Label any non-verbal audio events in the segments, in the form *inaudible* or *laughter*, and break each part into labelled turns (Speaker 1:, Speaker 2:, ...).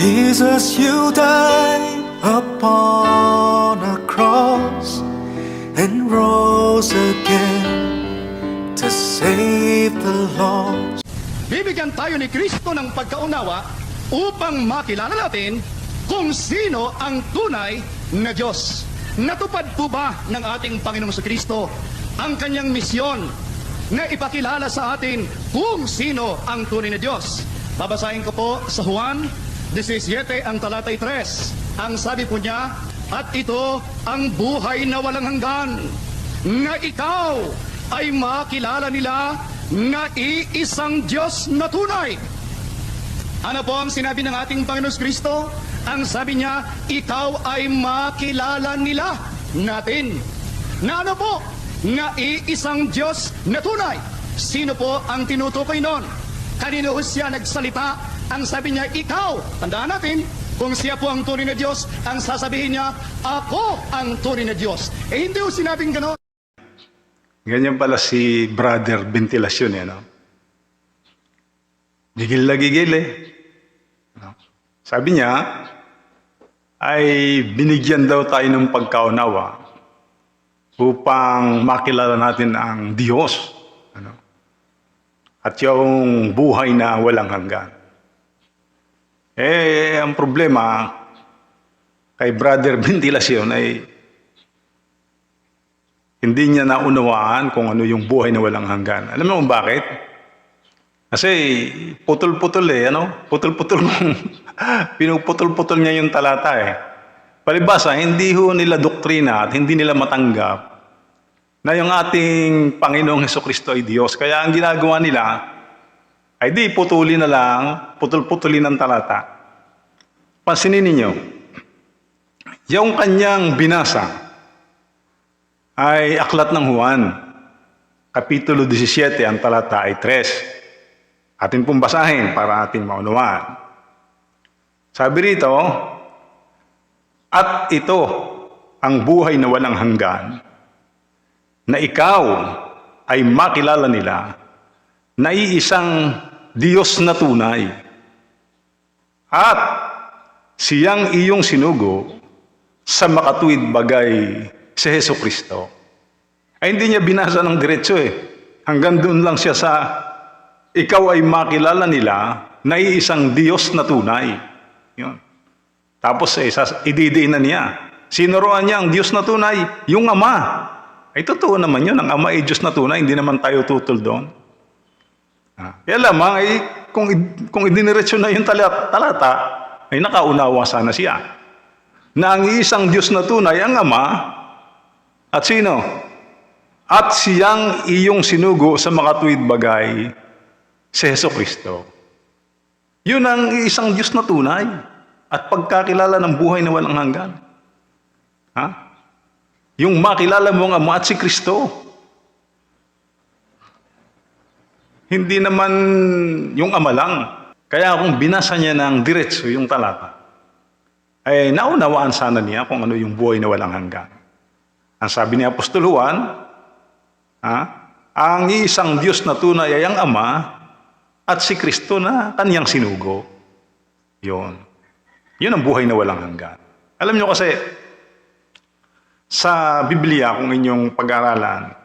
Speaker 1: Jesus, you died upon a cross and rose again to save the lost.
Speaker 2: Bibigyan tayo ni Kristo ng pagkaunawa upang makilala natin kung sino ang tunay na Diyos. Natupad po ba ng ating Panginoong sa Kristo ang kanyang misyon na ipakilala sa atin kung sino ang tunay na Diyos? Babasahin ko po sa Juan 17 ang talatay 3. Ang sabi po niya, at ito ang buhay na walang hanggan, na ikaw ay makilala nila na iisang Diyos na tunay. Ano po ang sinabi ng ating Panginoon Kristo? Ang sabi niya, ikaw ay makilala nila natin. Na ano po? Na iisang Diyos na tunay. Sino po ang tinutukoy noon? Kanino siya nagsalita? Ang sabi niya, ikaw. Tandaan natin, kung siya po ang tunay na Diyos, ang sasabihin niya, ako ang tunay na Diyos. Eh hindi ho sinabing gano'n.
Speaker 3: Ganyan pala si brother ventilasyon eh, no? Gigil na gigil eh. No? Sabi niya, ay binigyan daw tayo ng pagkaunawa upang makilala natin ang Diyos. Ano? At yung buhay na walang hanggan. Eh, ang problema kay brother *laughs* ventilasyon ay hindi niya naunawaan kung ano yung buhay na walang hanggan. Alam mo kung bakit? Kasi putol-putol eh, ano? Putol-putol *laughs* pinuputol-putol niya yung talata eh. Palibasa, hindi ho nila doktrina at hindi nila matanggap na yung ating Panginoong Heso Kristo ay Diyos. Kaya ang ginagawa nila ay di putulin na lang, putol-putulin ang talata. Pansinin ninyo, yung kanyang binasa, ay aklat ng Juan, Kapitulo 17, ang talata ay 3. Atin pong basahin para ating maunawaan. Sabi rito, At ito ang buhay na walang hanggan, na ikaw ay makilala nila na iisang Diyos na tunay, at siyang iyong sinugo sa makatuwid bagay si Heso Kristo. Ay hindi niya binasa ng diretso eh. Hanggang doon lang siya sa ikaw ay makilala nila na iisang Diyos na tunay. Yun. Tapos eh, ididiin na niya. Sinuruan niya ang Diyos na tunay, yung Ama. Ay totoo naman yun, ang Ama ay Diyos na tunay, hindi naman tayo tutol doon. Kaya lamang, ay, kung, id- kung idiniretso na yung talata, ay nakaunawa sana siya. Na ang isang Diyos na tunay, ang Ama, at sino? At siyang iyong sinugo sa makatuwid bagay, si Heso Kristo. Yun ang isang Diyos na tunay at pagkakilala ng buhay na walang hanggan. Ha? Yung makilala mo ang Ama at si Kristo. Hindi naman yung Ama lang. Kaya kung binasa niya ng diretso yung talata, ay naunawaan sana niya kung ano yung buhay na walang hanggan. Ang sabi ni Apostol Juan, ha, ang isang Diyos na tunay ay ang Ama at si Kristo na kanyang sinugo. Yun. Yun ang buhay na walang hanggan. Alam nyo kasi, sa Biblia, kung inyong pag-aralan,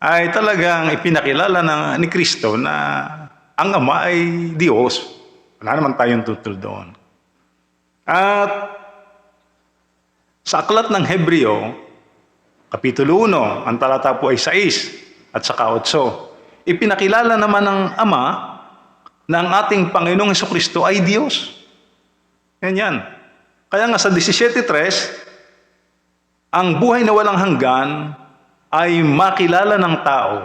Speaker 3: ay talagang ipinakilala na, ni Kristo na ang Ama ay Diyos. Wala naman tayong tutol doon. At sa aklat ng Hebreo, Kapitulo 1, ang talata po ay 6 at saka 8. Ipinakilala naman ng Ama na ang ating Panginoong Heso Kristo ay Diyos. Yan yan. Kaya nga sa 17.3, ang buhay na walang hanggan ay makilala ng tao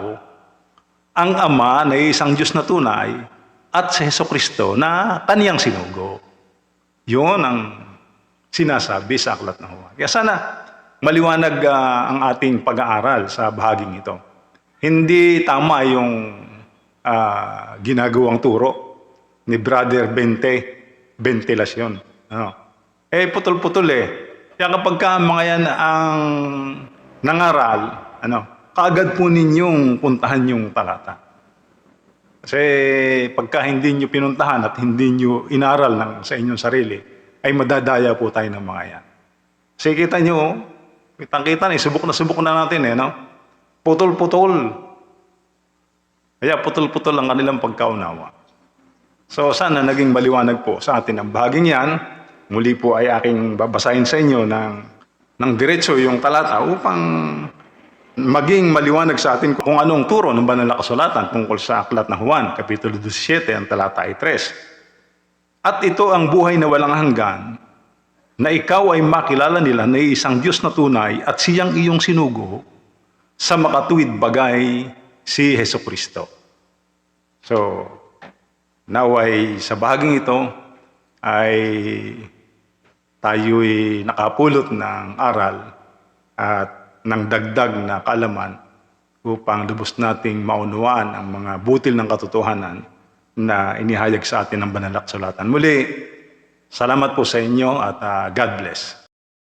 Speaker 3: ang Ama na isang Diyos na tunay at si Heso Kristo na kaniyang sinugo. Yun ang sinasabi sa aklat ng Juan. Kaya sana maliwanag ah, ang ating pag-aaral sa bahaging ito. Hindi tama yung ah, ginagawang turo ni Brother Bente, ventilasyon. Ano? Eh, putol-putol eh. Kaya kapag ka mga yan ang nangaral, ano, kaagad po ninyong puntahan yung talata. Kasi pagka hindi nyo pinuntahan at hindi nyo inaral ng, sa inyong sarili, ay madadaya po tayo ng mga yan. Kasi kita nyo, kitang-kita na, subok na subok na natin eh, no? Putol-putol. Kaya putol-putol ang kanilang pagkaunawa. So sana naging maliwanag po sa atin ang bahaging yan. Muli po ay aking babasahin sa inyo ng, ng diretso yung talata upang maging maliwanag sa atin kung anong turo ng banal na kasulatan tungkol sa aklat ng Juan, Kapitulo 17, ang talata ay 3. At ito ang buhay na walang hanggan, na ikaw ay makilala nila na isang Diyos na tunay at siyang iyong sinugo sa makatuwid bagay si Heso Kristo. So, naway sa bahaging ito ay tayo'y nakapulot ng aral at ng dagdag na kaalaman upang lubos nating maunawaan ang mga butil ng katotohanan na inihayag sa atin ng banal na kasulatan. Muli, salamat po sa inyo at ah, God bless.